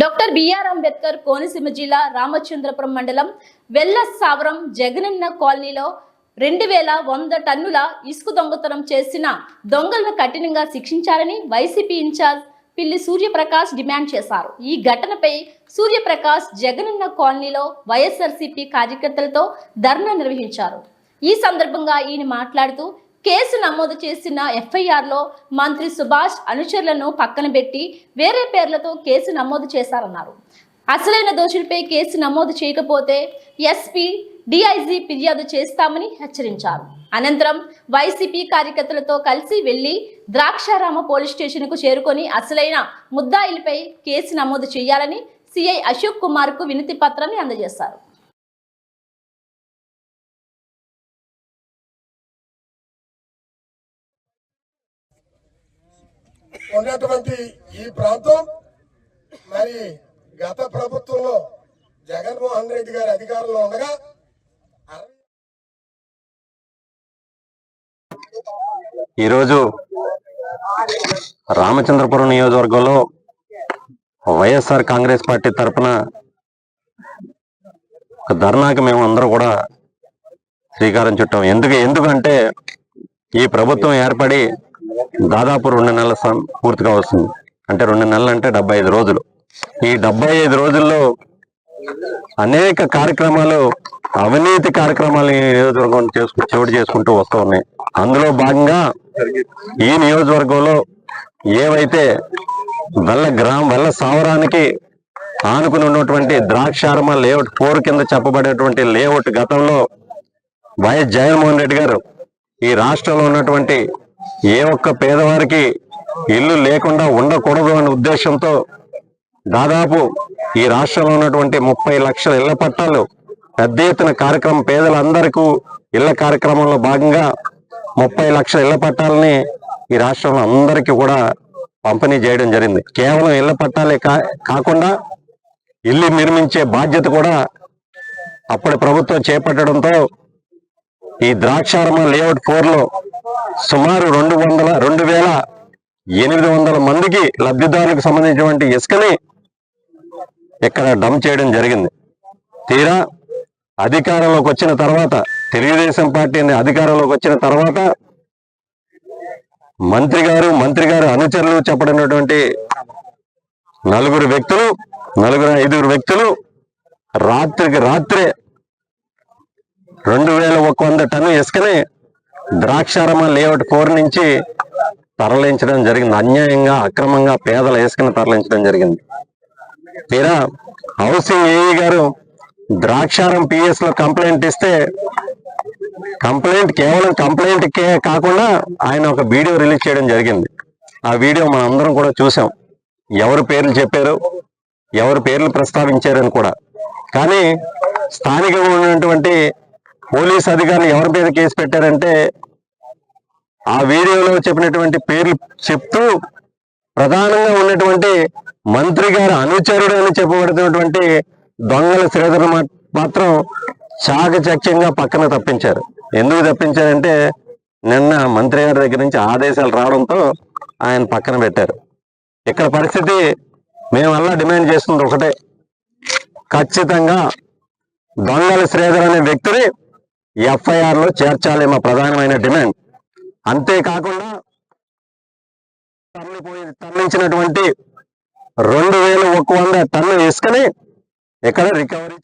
Doctor BR Ambedkar Konaseema జిల్లా రామచంద్రపురం మండలం వెల్ల సావరం జగనన్న కాలనీలో రెండు వేల వంద టన్నుల ఇసుక దొంగతనం చేసిన దొంగలను కఠినంగా శిక్షించాలని వైసీపీ ఇన్ఛార్జ్ పిల్లి సూర్యప్రకాష్ డిమాండ్ చేశారు. ఈ ఘటనపై సూర్యప్రకాష్ జగనన్న కాలనీలో వైఎస్ఆర్సీపీ కార్యకర్తలతో ధర్నా నిర్వహించారు. ఈ సందర్భంగా ఈయన మాట్లాడుతూ కేసు నమోదు చేసిన ఎఫ్ఐఆర్లో మంత్రి సుభాష్ అనుచరులను పక్కన పెట్టి వేరే పేర్లతో కేసు నమోదు చేశారన్నారు. అసలైన దోషులపై కేసు నమోదు చేయకపోతే ఎస్పీ డిఐజీ ఫిర్యాదు చేస్తామని హెచ్చరించారు. అనంతరం వైసీపీ కార్యకర్తలతో కలిసి వెళ్ళి ద్రాక్షారామ పోలీస్ స్టేషన్కు చేరుకొని అసలైన ముద్దాయిలపై కేసు నమోదు చేయాలని సిఐ అశోక్ కుమార్కు వినతి పత్రాన్ని అందజేశారు. ఉన్నటువంటి ఈ ప్రాంతం మరి గత ప్రభుత్వంలో జగన్మోహన్ రెడ్డి గారి అధికారంలో ఉండగా ఈరోజు రామచంద్రపురం నియోజకవర్గంలో వైఎస్ఆర్ కాంగ్రెస్ పార్టీ తరఫున ఒక ధర్నాకి మేము అందరూ కూడా శ్రీకారం చుట్టాం. ఎందుకు ఎందుకంటే ఈ ప్రభుత్వం ఏర్పడి దాదాపు రెండు నెలల పూర్తిగా వస్తుంది. అంటే రెండు నెలలు అంటే డెబ్బై ఐదు రోజులు. ఈ డెబ్బై ఐదు రోజుల్లో అనేక కార్యక్రమాలు అవినీతి కార్యక్రమాలు ఈ నియోజకవర్గం చేసుకు చోటు చేసుకుంటూ వస్తూ ఉన్నాయి. అందులో భాగంగా ఈ నియోజకవర్గంలో ఏవైతే వెల్ల గ్రామ వెల్ల సావరానికి ఆనుకుని ఉన్నటువంటి ద్రాక్షారమ లేఅవుట్ ఫోర్ కింద చెప్పబడేటువంటి లేఅవుట్ గతంలో వైఎస్ జగన్మోహన్ రెడ్డి గారు ఈ రాష్ట్రంలో ఉన్నటువంటి ఏ ఒక్క పేదవారికి ఇల్లు లేకుండా ఉండకూడదు అనే ఉద్దేశంతో దాదాపు ఈ రాష్ట్రంలో ఉన్నటువంటి ముప్పై లక్షల ఇళ్ళ పట్టాలు పెద్ద ఎత్తున కార్యక్రమం పేదలందరికీ ఇళ్ళ కార్యక్రమంలో భాగంగా ముప్పై లక్షల ఇళ్ళ పట్టాలని ఈ రాష్ట్రంలో అందరికీ కూడా పంపిణీ చేయడం జరిగింది. కేవలం ఇళ్ళ పట్టాలే కా- కాకుండా ఇల్లు నిర్మించే బాధ్యత కూడా అప్పటి ప్రభుత్వం చేపట్టడంతో ఈ ద్రాక్షారమ లేఅవుట్ ఫోర్లో సుమారు రెండు వందల రెండు వేల ఎనిమిది వందల మందికి లబ్ధిదారులకు సంబంధించినటువంటి ఇసుకని ఇక్కడ డంప్ చేయడం జరిగింది. తీరా అధికారంలోకి వచ్చిన తర్వాత తెలుగుదేశం పార్టీ అనే అధికారంలోకి వచ్చిన తర్వాత మంత్రి గారు మంత్రి గారు అనుచరులు చెప్పబడినటువంటి నలుగురు వ్యక్తులు నలుగురు ఐదుగురు వ్యక్తులు రాత్రికి రాత్రే రెండు వేల ఒక వంద టన్ను ఇసుకని ద్రాక్షారమ లేఅవుట్ ఫోర్ నుంచి తరలించడం జరిగింది. అన్యాయంగా అక్రమంగా పేదల ఇసుకను తరలించడం జరిగింది. తీరా హౌసింగ్ ఏఈ గారు ద్రాక్షారం పిఎస్లో కంప్లైంట్ ఇస్తే కంప్లైంట్ కేవలం కంప్లైంట్ కే కాకుండా ఆయన ఒక వీడియో రిలీజ్ చేయడం జరిగింది. ఆ వీడియో మనం అందరం కూడా చూసాం. ఎవరు పేర్లు చెప్పారు? ఎవరు పేర్లు ప్రస్తావించారని కూడా. కానీ స్థానికంగా ఉన్నటువంటి పోలీస్ అధికారులు ఎవరి మీద కేసు పెట్టారంటే ఆ వీడియోలో చెప్పినటువంటి పేర్లు చెప్తూ ప్రధానంగా ఉన్నటువంటి మంత్రి గారి అనుచరుడు అని చెప్పబడుతున్నటువంటి దొంగల శ్రీధర్ మాత్రం చాకచక్యంగా పక్కన తప్పించారు. ఎందుకు తప్పించారంటే నిన్న మంత్రి గారి దగ్గర నుంచి ఆదేశాలు రావడంతో ఆయన పక్కన పెట్టారు. ఇక్కడ పరిస్థితి మేమల్లా డిమాండ్ చేస్తుంది ఒకటే. ఖచ్చితంగా దొంగల శ్రీధర్ అనే వ్యక్తిని ఎఫ్ఐఆర్లో చేర్చాలి మా ప్రధానమైన డిమాండ్. అంతేకాకుండా తరలిపోయి తరలించినటువంటి రెండు వేల ఒక వంద టన్ను ఇసుకని ఇక్కడ రికవరీ